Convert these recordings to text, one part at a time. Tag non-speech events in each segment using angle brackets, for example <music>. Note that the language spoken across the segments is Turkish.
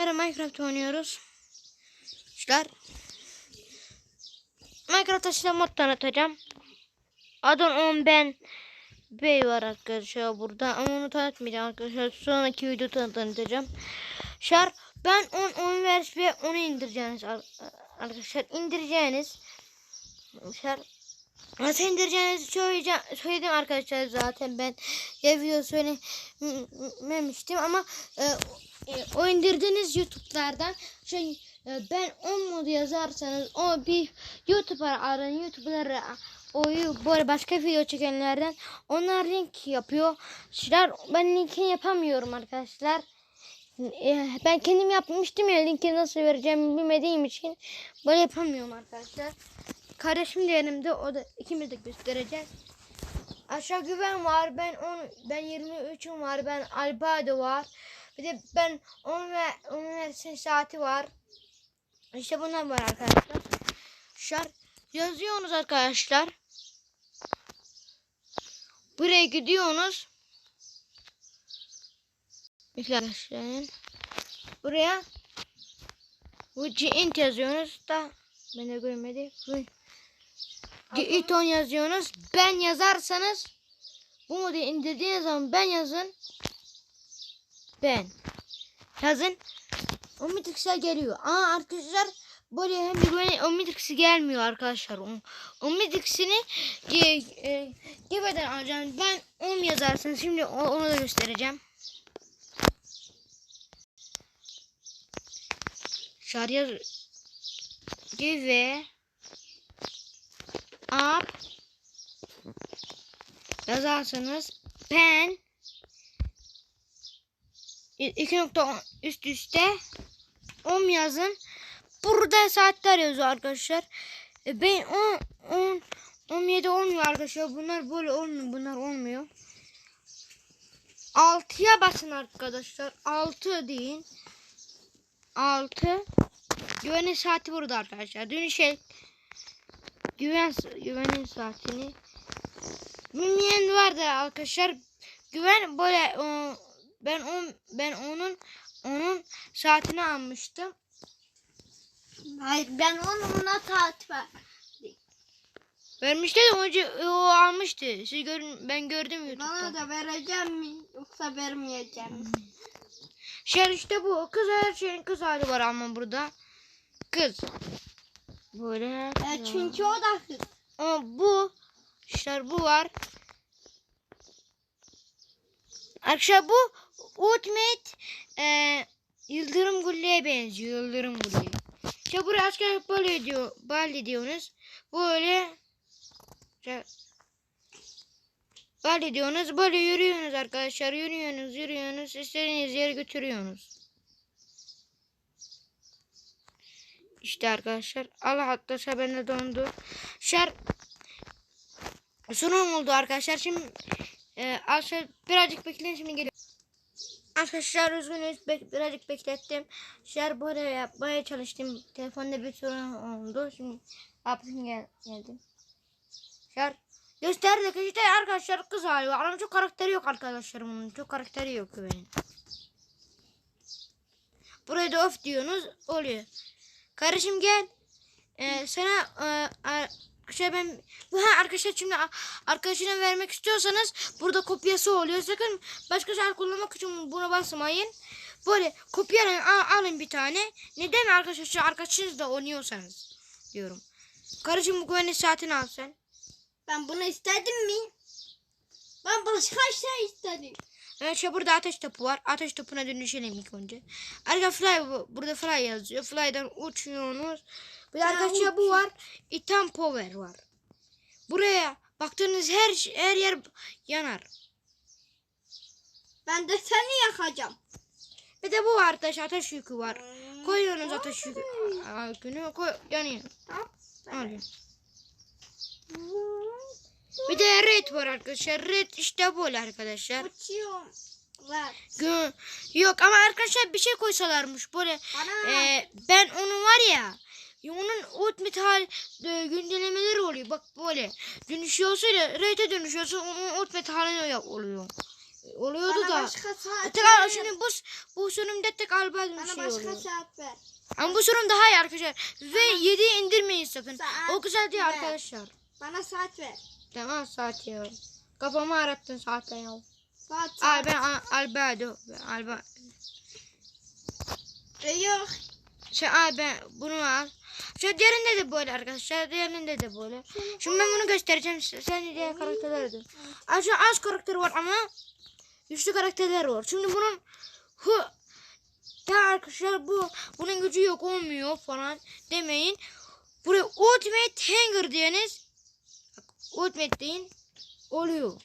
Merhaba Minecraft oynuyoruz. Arkadaşlar. Minecraft'ta size mod tanıtacağım. Adon 10 ben Bey var arkadaşlar burada ama onu tanıtmayacağım arkadaşlar. Sonraki videoda tanıtacağım. Şar ben 10 10 vers ve onu indireceğiniz ar- arkadaşlar indireceğiniz. Şar Nasıl indireceğinizi söyleyeceğim, söyledim arkadaşlar zaten ben ya video söylememiştim ama e, e, o indirdiğiniz YouTube'lardan şey e, ben 10 modu yazarsanız o bir YouTuber arayın YouTuber'ları o böyle başka video çekenlerden onlar link yapıyor. Şeyler ben linkini yapamıyorum arkadaşlar. E, ben kendim yapmıştım ya linki nasıl vereceğimi bilmediğim için böyle yapamıyorum arkadaşlar. Kardeşim de yanımda o da ikimiz de göstereceğiz. Aşağı güven var. Ben 10 ben 23'üm var. Ben Albado var. Bir de ben 10 ve 10 versin saati var. İşte bunlar var arkadaşlar. Şar yazıyorsunuz arkadaşlar. Buraya gidiyorsunuz. Arkadaşlar. Buraya bu int yazıyorsunuz da ben de görmedim. Giton yazıyorsunuz. Ben yazarsanız bu modu indirdiğiniz zaman ben yazın. Ben. Yazın. Omnitrix'e geliyor. Aa arkadaşlar böyle hem de böyle Omnitrix'i gelmiyor arkadaşlar. Omnitrix'ini e, e, alacağım. Ben om yazarsınız. Şimdi onu da göstereceğim. Şarjı give up yazarsanız iki nokta üst üste om yazın. Burada saatler yazıyor arkadaşlar. E, Ben 10 10 17 olmuyor arkadaşlar. Bunlar böyle olmuyor. Bunlar olmuyor. 6'ya basın arkadaşlar. 6 deyin. 6 Güvenlik saati burada arkadaşlar. Dün şey güven güvenlik saatini bilmeyen vardı arkadaşlar. Güven böyle o, ben on ben onun onun saatini almıştım. Hayır ben onunla saat ver. Vermişti de önce o almıştı. Siz görün ben gördüm YouTube'da. Bana da vereceğim mi yoksa vermeyeceğim mi? Şey işte bu. Kız her şeyin kız hali var ama burada. Kız. Böyle. Ya çünkü o da kız. Ama bu işte bu var. Arkadaşlar bu Ultimate e, Yıldırım Gulle'ye benziyor. Yıldırım Gulle. İşte buraya asker böyle diyor. Böyle diyorsunuz. Böyle işte, böyle diyorsunuz. Böyle yürüyorsunuz arkadaşlar. Yürüyorsunuz, yürüyorsunuz. İstediğiniz yere götürüyorsunuz. İşte arkadaşlar. Allah hatta bende dondu. Şer Sunum oldu arkadaşlar. Şimdi e, arkadaşlar birazcık bekleyin şimdi geliyor. Arkadaşlar üzgünüz bek birazcık beklettim. Şer böyle yapmaya çalıştım. Telefonda bir sorun oldu. Şimdi yaptım gel geldim. Şer gösterdik işte arkadaşlar kız hali var. Ama çok karakteri yok arkadaşlar bunun. Çok karakteri yok benim. Buraya da of diyorsunuz oluyor. Kardeşim gel. Ee, sana e, şey ben bu <laughs> ha arkadaşlar şimdi arkadaşına vermek istiyorsanız burada kopyası oluyor. Sakın başka şey kullanmak için buna basmayın. Böyle kopyalayın al, alın bir tane. Neden arkadaşlar arkadaşınızla oynuyorsanız diyorum. Kardeşim bu güvenlik saatini al sen. Ben bunu istedim mi? Ben başka şey istedim. Şey burada ateş topu var. Ateş topuna dönüşelim ilk önce. Arka fly bu- burada fly yazıyor. Fly'dan uçuyorsunuz. Bir arkadaşlar bu var. Item power var. Buraya baktığınız her her yer yanar. Ben de seni yakacağım. Bir de bu var ateş ateş yükü var. Koyuyorsunuz ateş yükü. Yükünü koy yanıyor. Alıyor. Bir de red var arkadaşlar. Red işte böyle arkadaşlar. Uçuyorum. Gö- Yok ama arkadaşlar bir şey koysalarmış böyle. Bana. Ee, ben onun var ya ya onun ot metal e, güncellemeleri oluyor. Bak böyle dönüşüyorsa da rate dönüşüyorsa onun ot metaline oluyor. Oluyordu Bana da. başka saat Tek ver. şimdi bu bu sürümde tek albüm Bana şey başka oluyor. saat ver. Ama bu sürüm daha iyi arkadaşlar. Ve 7 indirmeyin sakın. Saat O güzel değil ver. arkadaşlar. Bana saat ver. Tamam saat ya. Kafamı arattın saatle ya. Saat saat. ben Al- Albedo. Alba. E, yok. Şey ay ben bunu al. Şu diğerinde de böyle arkadaşlar. Diğerinde de böyle. Şimdi ben bunu göstereceğim. Sen diğer karakterleri de. Aşağı az karakter var ama güçlü karakterler var. Şimdi bunun hu ya arkadaşlar bu bunun gücü yok olmuyor falan demeyin. Buraya Ultimate Hanger diyeniz deyin oluyor.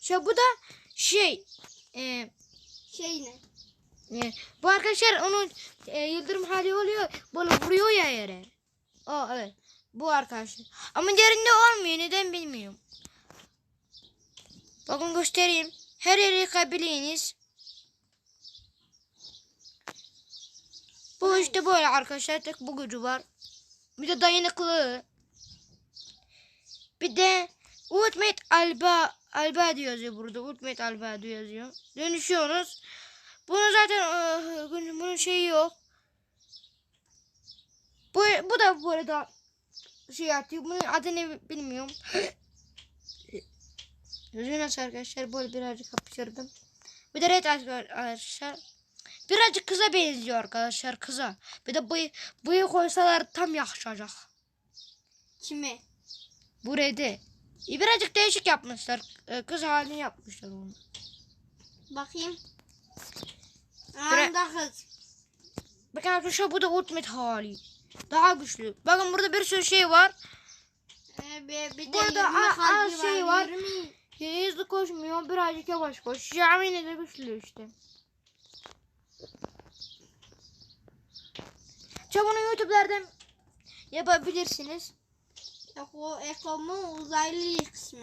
Şey bu da şey e, Şey ne? e, bu arkadaşlar onun e, yıldırım hali oluyor böyle vuruyor ya yere. O evet bu arkadaşlar. Ama diğerinde olmuyor neden bilmiyorum. Bakın göstereyim. Her yeri yıkabilirsiniz. Bu işte böyle arkadaşlar. Tek bu gücü var. Bir de dayanıklı. Bir de Ultimate Alba Alba yazıyor burada. Ultimate Alba yazıyor. Dönüşüyorsunuz. Bunu zaten e, bunun bunun şeyi yok. Bu, bu da bu arada şey atıyor. Bunun adını bilmiyorum. Gözü nasıl arkadaşlar? Böyle birazcık kapıştırdım. Bir de red arkadaşlar. Birazcık kıza benziyor arkadaşlar kıza. Bir de bıyı, bıyık koysalar tam yakışacak. Kime? Bu red'i. E, birazcık değişik yapmışlar. E, Kız halini yapmışlar onu. Bakayım. Anda kız. Bakın arkadaşlar bu da ultimate hali. Daha güçlü. Bakın burada bir sürü şey var. Ee, bir, bir de Burada az şey var. yirmi. Hızlı koşmuyor. Birazcık yavaş koş. Ya yine de güçlü işte. Ya bunu YouTube'lardan yapabilirsiniz. Yok o ekomu uzaylı kısmı.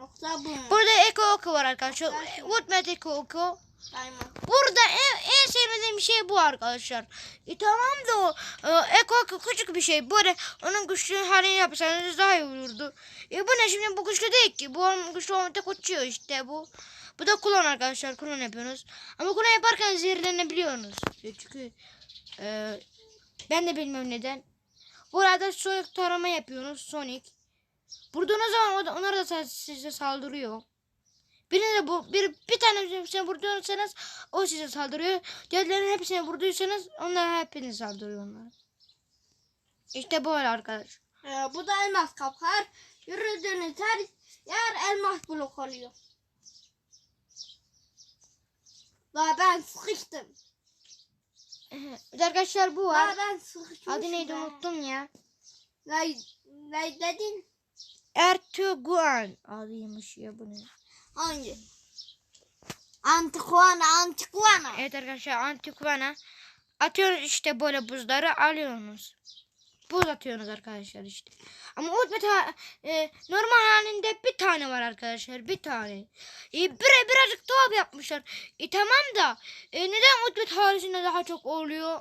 Yoksa bu mu? Burada Eko Oko var arkadaşlar. Ultimate Eko. Sayma. Burada en, en sevmediğim şey bu arkadaşlar. E, tamam da o e, Eko Oko küçük bir şey. Böyle onun güçlü halini yapsanız daha iyi olurdu. E bu ne şimdi bu güçlü değil ki. Bu onun güçlü olmakta tek uçuyor işte bu. Bu da kulon arkadaşlar. Kulon yapıyorsunuz. Ama kulon yaparken zehirlenebiliyorsunuz. Çünkü e, ben de bilmiyorum neden. Burada Sonic tarama yapıyorsunuz. Sonic. Vurduğunuz zaman onlar da size saldırıyor. Birine bu bir bir tane hepsine vurduysanız o size saldırıyor. Diğerlerinin hepsine vurduysanız onlar hepiniz saldırıyor onlara. İşte böyle arkadaş. Ee, bu da elmas kapar. Yürüdüğünüz her yer elmas blok oluyor. Daha ben sıkıştım. Bir de arkadaşlar bu var. ben. Adı neydi unuttum ya. Ne, ne dedin? Ertuğrul adıymış ya bu ne? Hangi? Antikuana, antikuana. Evet arkadaşlar antikvana. Atıyorsunuz işte böyle buzları alıyorsunuz. Buz atıyorsunuz arkadaşlar işte. Ama ultimate ha- e, normal halinde bir tane var arkadaşlar. Bir tane. E, bir, birazcık tuhaf yapmışlar. E, tamam da e, neden ultimate halisinde daha çok oluyor?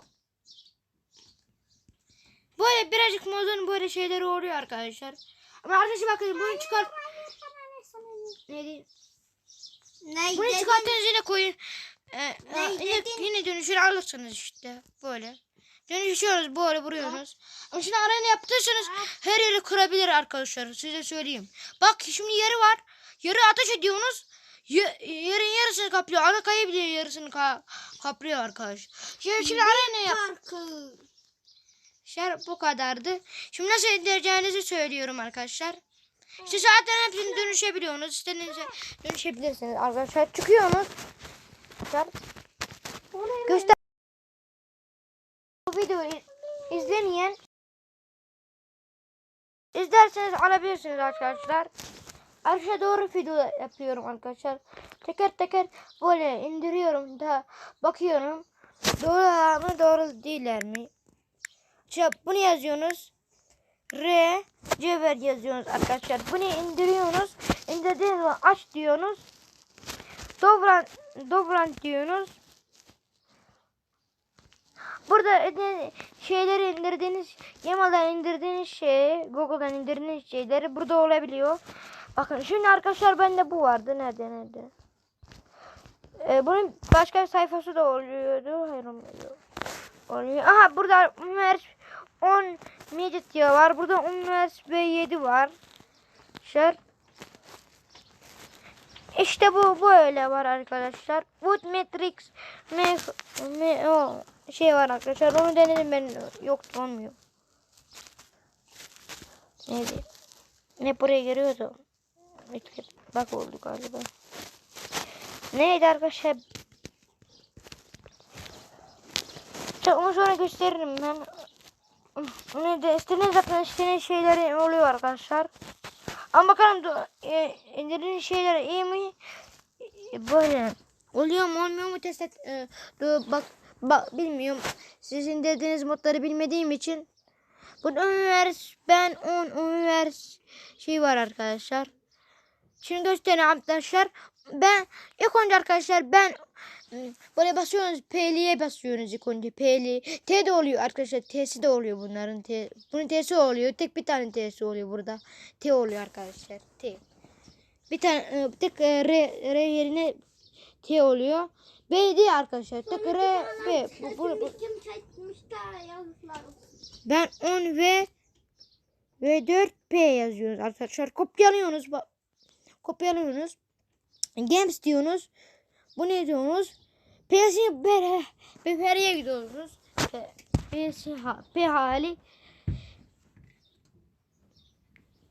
Böyle birazcık modun böyle şeyleri oluyor arkadaşlar. Ama arkadaşlar bakın bunu çıkart... Ne diyeyim? Bunu dedin? çıkarttığınız yine koyun. Ee, yine, yine dönüşür alırsınız işte böyle. Dönüşüyoruz böyle vuruyoruz. Ama şimdi arena yaptıysanız her yeri kırabilir arkadaşlar size söyleyeyim. Bak şimdi yeri var. Yeri ateş ediyorsunuz. Ye- yerin yarısını kaplıyor. Ana kayı bile yarısını ka- kaplıyor arkadaş. Şimdi, şimdi arena yap. Şer bu kadardı. Şimdi nasıl indireceğinizi söylüyorum arkadaşlar. İşte zaten hepsini dönüşebiliyorsunuz. İstediğinize dönüşebilirsiniz arkadaşlar. Çıkıyorsunuz. Arkadaşlar. Göster. Bu videoyu izlemeyen izlerseniz alabilirsiniz arkadaşlar. Arkadaşlar doğru video yapıyorum arkadaşlar. Teker teker böyle indiriyorum da bakıyorum. Doğru mı doğru değiller mi? İşte bunu yazıyorsunuz. R cevher yazıyorsunuz arkadaşlar. Bunu indiriyorsunuz. İndirdiğiniz zaman aç diyorsunuz. Dobran, dobran diyorsunuz. Burada şeyleri indirdiğiniz Gmail'den indirdiğiniz şey Google'dan indirdiğiniz şeyleri burada olabiliyor. Bakın şimdi arkadaşlar bende bu vardı. Nerede nerede? Ee, bunun başka bir sayfası da oluyordu. Hayır olmuyor. Oluyor. Aha burada Univers 10 Media var. Burada Univers B7 var. Şöyle. İşte bu böyle var arkadaşlar. Wood Matrix me, me, o şey var arkadaşlar. Onu denedim ben. Yoktu olmuyor. Neydi? Ne buraya giriyordu? Bak oldu galiba. Neydi arkadaşlar? Onu sonra gösteririm ben. Ne de istediğiniz zaten istediğiniz şeyleri oluyor arkadaşlar. Ama bakalım e, indirdiğiniz şeyler iyi mi? Böyle oluyor mu olmuyor mu test et. E, bak, bak bilmiyorum. Sizin dediğiniz modları bilmediğim için. Bu univers ben 10 univers şey var arkadaşlar. Şimdi göstereyim arkadaşlar. Ben ilk önce arkadaşlar ben böyle basıyorsunuz P'liye basıyorsunuz ilk önce P'li. T de oluyor arkadaşlar. T'si de oluyor bunların. T, bunun T'si oluyor. Tek bir tane T'si oluyor burada. T oluyor arkadaşlar. T. Bir tane e, tek e, R, R yerine T oluyor. B değil arkadaşlar. Tek R, B. Bu, bu, bu. Ben 10 ve ve 4 P yazıyoruz arkadaşlar. Kopyalıyorsunuz. Bak. Kopyalıyorsunuz. Games diyorsunuz. Bu ne diyorsunuz? P'si bere. Beferiye gidiyorsunuz. P- P'si ha, P hali.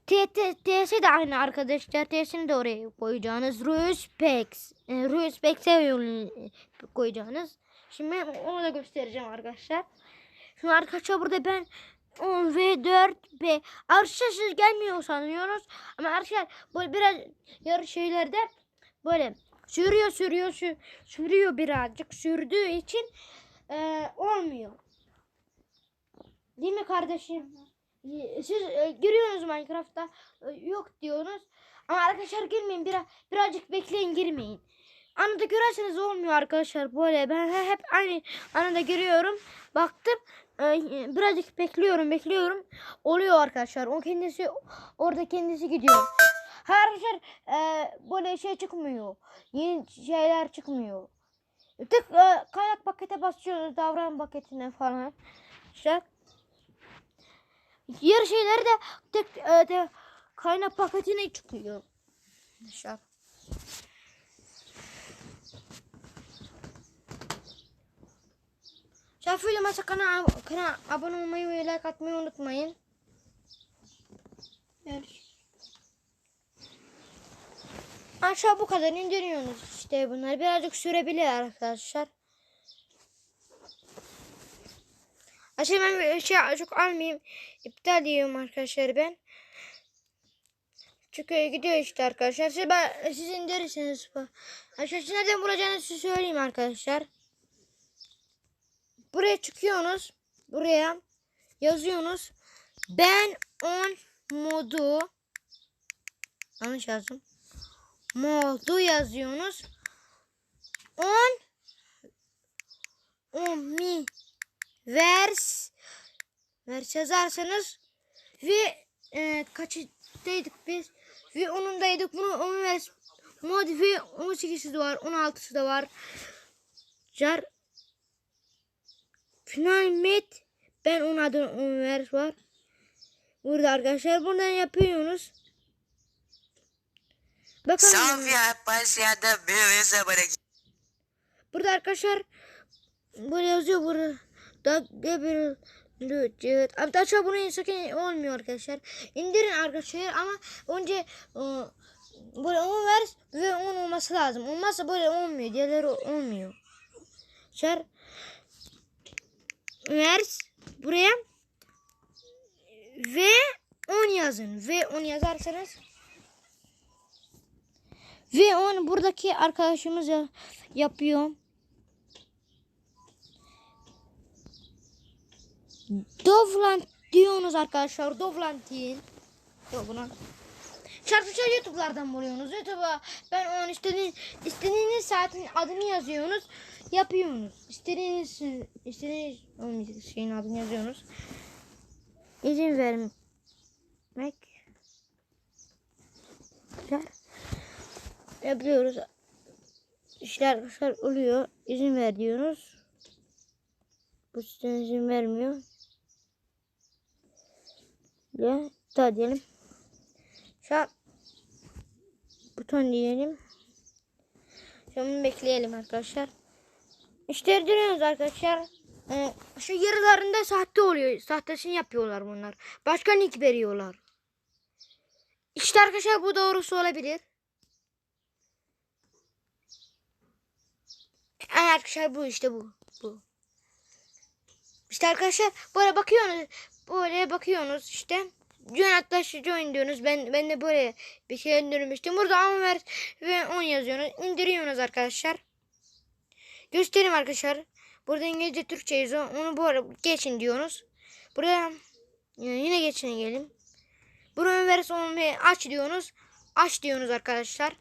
T, T, T'si de aynı arkadaşlar. T'sini de oraya koyacağınız. Ruspex. E, Ruspex'e koyacağınız. Şimdi onu da göstereceğim arkadaşlar. Şimdi arkadaşlar burada ben 10 ve 4 B. Arkadaşlar siz gelmiyor sanıyorsunuz. Ama arkadaşlar böyle biraz yarı şeylerde böyle sürüyor sürüyor sü- sürüyor birazcık sürdüğü için e, olmuyor. Değil mi kardeşim? Siz e, giriyorsunuz Minecraft'ta e, yok diyorsunuz. Ama arkadaşlar girmeyin biraz birazcık bekleyin girmeyin. Anında görerseniz olmuyor arkadaşlar böyle ben he- hep aynı anında giriyorum. Baktım e, birazcık bekliyorum bekliyorum. Oluyor arkadaşlar. O kendisi orada kendisi gidiyor. Arkadaşlar e, böyle şey çıkmıyor. Yeni şeyler çıkmıyor. Tık e, kaynak pakete basıyorsunuz davran paketine falan. İşte Yer şeyleri de tek e, de kaynak paketine çıkıyor. Arkadaşlar. Şarkı videoma kanala, kanala abone olmayı ve like atmayı unutmayın. Görüşürüz. Aşağı bu kadar indiriyorsunuz işte bunları. Birazcık sürebilir arkadaşlar. Aşağı ben bir şey çok almayayım. İptal diyorum arkadaşlar ben. Çünkü gidiyor işte arkadaşlar. Siz, ben, siz indirirsiniz. Siz nereden bulacağınızı size söyleyeyim arkadaşlar. Buraya çıkıyorsunuz. Buraya yazıyorsunuz. Ben 10 modu yanlış yazdım. Modu yazıyorsunuz. 10 10 mi vers vers yazarsanız ve e, kaçtaydık biz? Ve onundaydık. Bunu 10 vers mod ve 18'si de var 16'sı da var. Car final met. Ben onun adını 10 vers var. Burada arkadaşlar buradan yapıyorsunuz Bakalım. Bora Burada arkadaşlar böyle yazıyor burada. Da Gabriel Lütfet. Arkadaşlar bunu sakın olmuyor arkadaşlar. İndirin arkadaşlar ama önce e, böyle 10 ver ve 10 olması lazım. Olmazsa böyle olmuyor. Diğerleri olmuyor. Arkadaşlar vers buraya ve 10 yazın. Ve 10 yazarsanız ve onu buradaki arkadaşımız ya- yapıyor. Dovland diyorsunuz arkadaşlar. Dovland deyin. Yok buna. Şarkıcı YouTube'lardan buluyorsunuz. YouTube'a ben onun istediğiniz, istediğiniz saatin adını yazıyorsunuz. Yapıyorsunuz. İstediğiniz, istediğiniz şeyin adını yazıyorsunuz. İzin vermek. Güzel. Yapıyoruz. İşler arkadaşlar oluyor. İzin ver diyoruz. Bu sistem izin vermiyor. Ya daha diyelim. Şu buton diyelim. Şimdi bekleyelim arkadaşlar. İşleri dönüyoruz arkadaşlar. Ee, şu yarılarında sahte oluyor. Sahtesini yapıyorlar bunlar. Başka nick veriyorlar. İşte arkadaşlar bu doğrusu olabilir. Yani arkadaşlar bu işte bu. Bu. İşte arkadaşlar böyle bakıyorsunuz. Böyle bakıyorsunuz işte. Arkadaşlar join diyorsunuz. Ben ben de böyle bir şey indirmiştim. Burada ama ver ve 10 yazıyorsunuz. İndiriyorsunuz arkadaşlar. Göstereyim arkadaşlar. Burada İngilizce Türkçe yazıyor. Onu bu arada geçin diyorsunuz. Buraya yine geçin gelin. Buranın versiyonu ve aç diyorsunuz. Aç diyorsunuz arkadaşlar.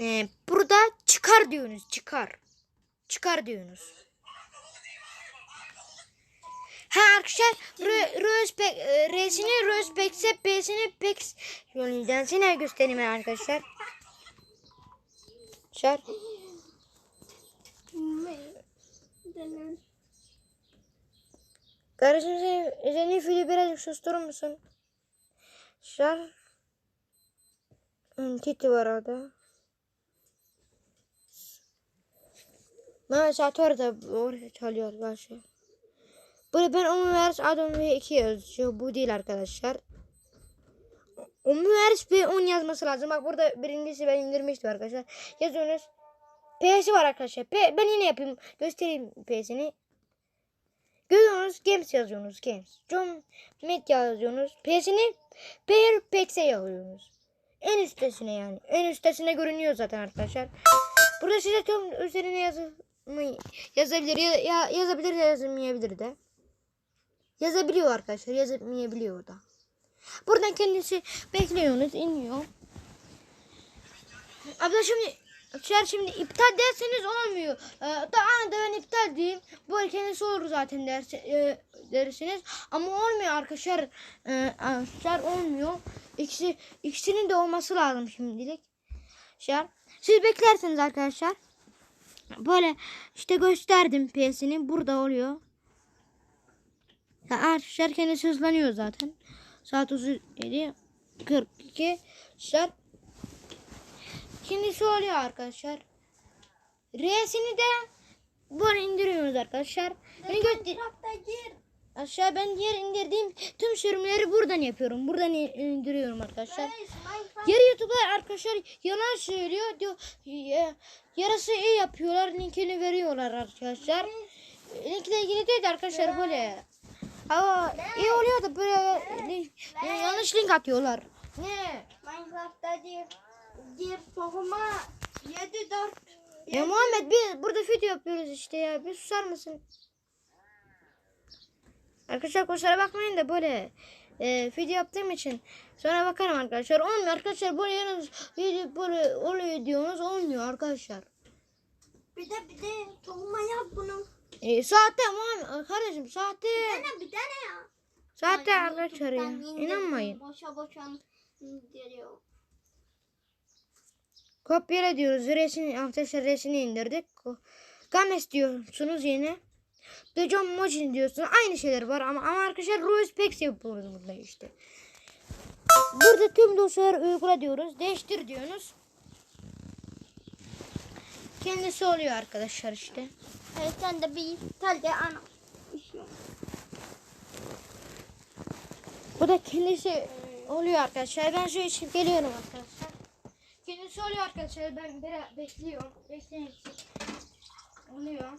Ee, burada çıkar diyorsunuz. Çıkar. Çıkar diyorsunuz. Ha arkadaşlar Rö- Röspek e, R'sini Röspekse P'sini Pex yollayacağız. Yine göstereyim arkadaşlar. Denen. Kardeşim seni, seni fili birazcık susturur musun? Şar. Hmm, Titi var orada. Mehmet Saat orada oraya çalıyor arkadaşlar. Burada ben Omuvers Adam ve 2 yazıyor. Bu değil arkadaşlar. Omuvers ve 10 yazması lazım. Bak burada birincisi ben indirmiştim arkadaşlar. Yazıyorsunuz. P'si var arkadaşlar. P, ben yine yapayım. Göstereyim P'sini. Görüyorsunuz Games yazıyorsunuz Games. John Media yazıyorsunuz. P'sini Pair Pex'e yazıyorsunuz. En üstesine yani. En üstesine görünüyor zaten arkadaşlar. Burada size tüm üzerine yazı yazabilir ya, ya yazabilir ya yazılmayabilir de. Yazabiliyor arkadaşlar. Yazılmayabiliyor o da. Buradan kendisi bekliyorsunuz. iniyor. Abla şimdi Arkadaşlar şimdi iptal derseniz olmuyor. Ee, da anında ben iptal diyeyim. Bu kendisi olur zaten dersi, e, dersiniz. Ama olmuyor arkadaşlar. Ee, arkadaşlar olmuyor. İkisi, ikisinin de olması lazım şimdilik. Arkadaşlar. Siz beklerseniz arkadaşlar. Böyle işte gösterdim piyesini. Burada oluyor. Ya arkadaşlar kendisi hızlanıyor zaten. Saat 37 42 Arkadaşlar Şimdi şu oluyor arkadaşlar. R'sini de böyle indiriyoruz arkadaşlar. Beni gö- Minecraft'a gir. aşağı ben diğer indirdiğim tüm sürümleri buradan yapıyorum. Buradan in- indiriyorum arkadaşlar. Yarı YouTube'lar arkadaşlar yalan söylüyor. Diyor, ya- yarısı iyi yapıyorlar. Linkini veriyorlar arkadaşlar. Linkle ilgili değil de arkadaşlar böyle. Ama iyi oluyor da böyle link- yanlış link atıyorlar. Ne? Minecraft'a gir. Gir tohuma 7 4. Ya Muhammed bir burada video yapıyoruz işte ya. Bir susar mısın? Arkadaşlar kusura bakmayın da böyle e, video yaptığım için sonra bakarım arkadaşlar. Olmuyor arkadaşlar böyle yalnız video böyle oluyor diyorsunuz olmuyor arkadaşlar. Bir de bir de tohuma yap bunu. E, sahte Muhammed kardeşim sahte. Dene bir dene ya. Sahte Ay, arkadaşlar ya. İnanmayın. Boşa boşa indiriyor. Kopyala diyoruz. Resini, arkadaşlar resini indirdik. Games diyorsunuz yine. The John Mojin diyorsunuz. Aynı şeyler var ama, ama arkadaşlar Rose Packs yapıyoruz burada işte. Burada tüm dosyaları uygula diyoruz. Değiştir diyorsunuz. Kendisi oluyor arkadaşlar işte. Evet sen de bir de ana. Bu da kendisi oluyor arkadaşlar. Ben şu için geliyorum arkadaşlar. Kendisi oluyor arkadaşlar. Ben biraz bekliyorum. Bekleyin. Oluyor.